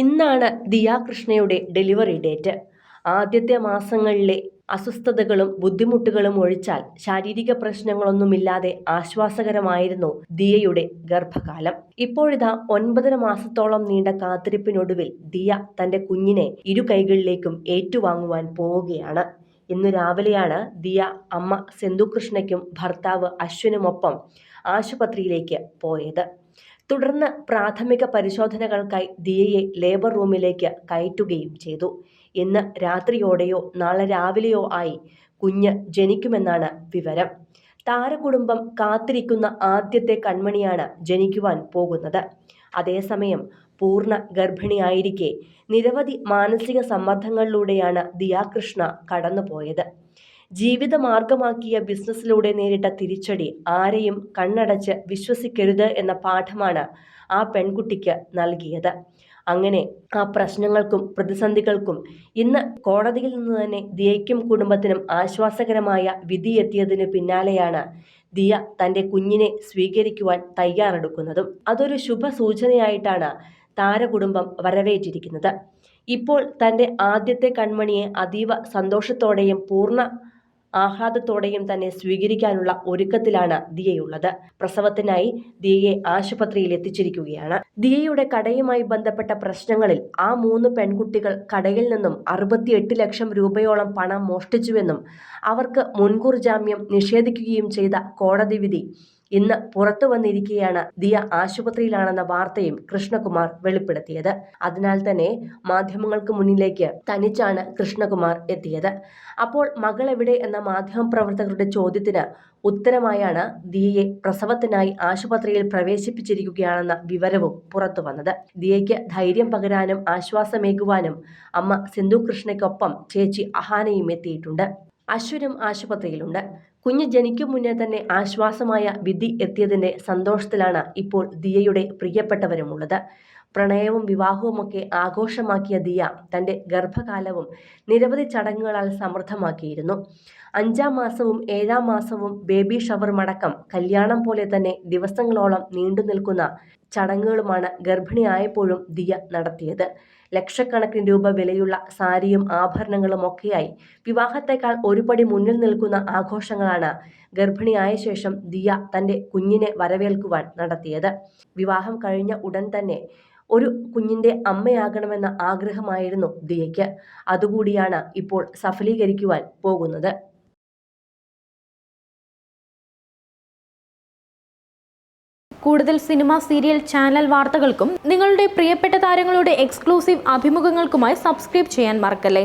ഇന്നാണ് ദിയാകൃഷ്ണയുടെ delivery date. ആദ്യത്തെ മാസങ്ങളിലെ അസ്വസ്ഥതകളും ബുദ്ധിമുട്ടുകളും ഒഴിച്ചാൽ ശാരീരിക പ്രശ്നങ്ങളൊന്നുമില്ലാതെ ആശ്വാസകരമായിരുന്നു ദിയയുടെ ഗർഭകാലം. ഇപ്പോഴിതാ ഒൻപതര മാസത്തോളം നീണ്ട കാത്തിരിപ്പിനൊടുവിൽ ദിയ തന്റെ കുഞ്ഞിനെ ഇരു കൈകളിലേക്കും ഏറ്റുവാങ്ങുവാൻ പോവുകയാണ്. ഇന്ന് രാവിലെയാണ് ദിയ അമ്മ സെന്തുകൃഷ്ണയ്ക്കും ഭർത്താവ് അശ്വിനുമൊപ്പം ആശുപത്രിയിലേക്ക് പോയത്. തുടർന്ന് പ്രാഥമിക പരിശോധനകൾക്കായി ദിയയെ ലേബർ റൂമിലേക്ക് കയറ്റുകയും ചെയ്തു. ഇന്ന് രാത്രിയോടെയോ നാളെ രാവിലെയോ ആയി കുഞ്ഞ് ജനിക്കുമെന്നാണ് വിവരം. താരകുടുംബം കാത്തിരിക്കുന്ന ആദ്യത്തെ കൺമണിയാണ് ജനിക്കുവാൻ പോകുന്നത്. അതേസമയം പൂർണ ഗർഭിണിയായിരിക്കെ നിരവധി മാനസിക സമ്മർദ്ദങ്ങളിലൂടെയാണ് ദിയാകൃഷ്ണ കടന്നുപോയത്. ജീവിതമാർഗമാക്കിയ ബിസിനസ്സിലൂടെ നേരിട്ട തിരിച്ചടി ആരെയും കണ്ണടച്ച് വിശ്വസിക്കരുത് എന്ന പാഠമാണ് ആ പെൺകുട്ടിക്ക് നൽകിയത്. അങ്ങനെ ആ പ്രശ്നങ്ങൾക്കും പ്രതിസന്ധികൾക്കും ഇന്ന് കോടതിയിൽ നിന്ന് തന്നെ ദിയയ്ക്കും കുടുംബത്തിനും ആശ്വാസകരമായ വിധി എത്തിയതിന് പിന്നാലെയാണ് ദിയ തന്റെ കുഞ്ഞിനെ സ്വീകരിക്കുവാൻ തയ്യാറെടുക്കുന്നതും. അതൊരു ശുഭ സൂചനയായിട്ടാണ് താരകുടുംബം വരവേറ്റിരിക്കുന്നത്. ഇപ്പോൾ തന്റെ ആദ്യത്തെ കൺമണിയെ അതീവ സന്തോഷത്തോടെയും പൂർണ ആഹ്ലാദത്തോടെയും തന്നെ സ്വീകരിക്കാനുള്ള ഒരുക്കത്തിലാണ് ദിയയുള്ളത്. പ്രസവത്തിനായി ദിയയെ ആശുപത്രിയിൽ എത്തിച്ചിരിക്കുകയാണ്. ദിയയുടെ കടയുമായി ബന്ധപ്പെട്ട പ്രശ്നങ്ങളിൽ ആ മൂന്ന് പെൺകുട്ടികൾ കടയിൽ നിന്നും അറുപത്തിയെട്ട് ലക്ഷം രൂപയോളം പണം മോഷ്ടിച്ചുവെന്നും അവർക്ക് മുൻകൂർ ജാമ്യം നിഷേധിക്കുകയും ചെയ്ത കോടതി വിധി ഇന്ന് പുറത്തു വന്നിരിക്കുകയാണ് ദിയ ആശുപത്രിയിലാണെന്ന വാർത്തയും കൃഷ്ണകുമാർ വെളിപ്പെടുത്തിയത്. അതിനാൽ തന്നെ മാധ്യമങ്ങൾക്ക് മുന്നിലേക്ക് തനിച്ചാണ് കൃഷ്ണകുമാർ എത്തിയത്. അപ്പോൾ മകൾ എവിടെ എന്ന മാധ്യമപ്രവർത്തകരുടെ ചോദ്യത്തിന് ഉത്തരമായാണ് ദിയയെ പ്രസവത്തിനായി ആശുപത്രിയിൽ പ്രവേശിപ്പിച്ചിരിക്കുകയാണെന്ന വിവരവും പുറത്തു വന്നത്. ദിയയ്ക്ക് ധൈര്യം പകരാനും ആശ്വാസമേകുവാനും അമ്മ സിന്ധു കൃഷ്ണയ്ക്കൊപ്പം ചേച്ചി അഹാനയും എത്തിയിട്ടുണ്ട്. അശ്വിനും ആശുപത്രിയിലുണ്ട്. കുഞ്ഞ് ജനിക്കും മുന്നേ തന്നെ ആശ്വാസമായ വിധി എത്തിയതിന്റെ സന്തോഷത്തിലാണ് ഇപ്പോൾ ദിയയുടെ പ്രിയപ്പെട്ടവരുമുള്ളത്. പ്രണയവും വിവാഹവുമൊക്കെ ആഘോഷമാക്കിയ ദിയ തന്റെ ഗർഭകാലവും നിരവധി ചടങ്ങുകളാൽ സമൃദ്ധമാക്കിയിരുന്നു. അഞ്ചാം മാസവും ഏഴാം മാസവും ബേബി ഷവറുമടക്കം കല്യാണം പോലെ തന്നെ ദിവസങ്ങളോളം നീണ്ടു നിൽക്കുന്ന ചടങ്ങുകളുമാണ് ഗർഭിണിയായപ്പോഴും ദിയ നടത്തിയത്. ലക്ഷക്കണക്കിന് രൂപ വിലയുള്ള സാരിയും ആഭരണങ്ങളും ഒക്കെയായി വിവാഹത്തെക്കാൾ ഒരുപടി മുന്നിൽ നിൽക്കുന്ന ആഘോഷങ്ങളാണ് ഗർഭിണിയായ ശേഷം ദിയ തന്റെ കുഞ്ഞിനെ വരവേൽക്കുവാൻ നടത്തിയത്. വിവാഹം കഴിഞ്ഞ ഉടൻ തന്നെ ഒരു കുഞ്ഞിന്റെ അമ്മയാകണമെന്ന ആഗ്രഹമായിരുന്നു ദിയയ്ക്ക്. അതുകൂടിയാണ് ഇപ്പോൾ സഫലീകരിക്കുവാൻ പോകുന്നത്. കൂടുതൽ സിനിമ സീരിയൽ ചാനൽ വാർത്തകൾക്കും നിങ്ങളുടെ പ്രിയപ്പെട്ട താരങ്ങളുടെ എക്സ്ക്ലൂസീവ് അഭിമുഖങ്ങൾക്കുമായി സബ്സ്ക്രൈബ് ചെയ്യാൻ മറക്കല്ലേ?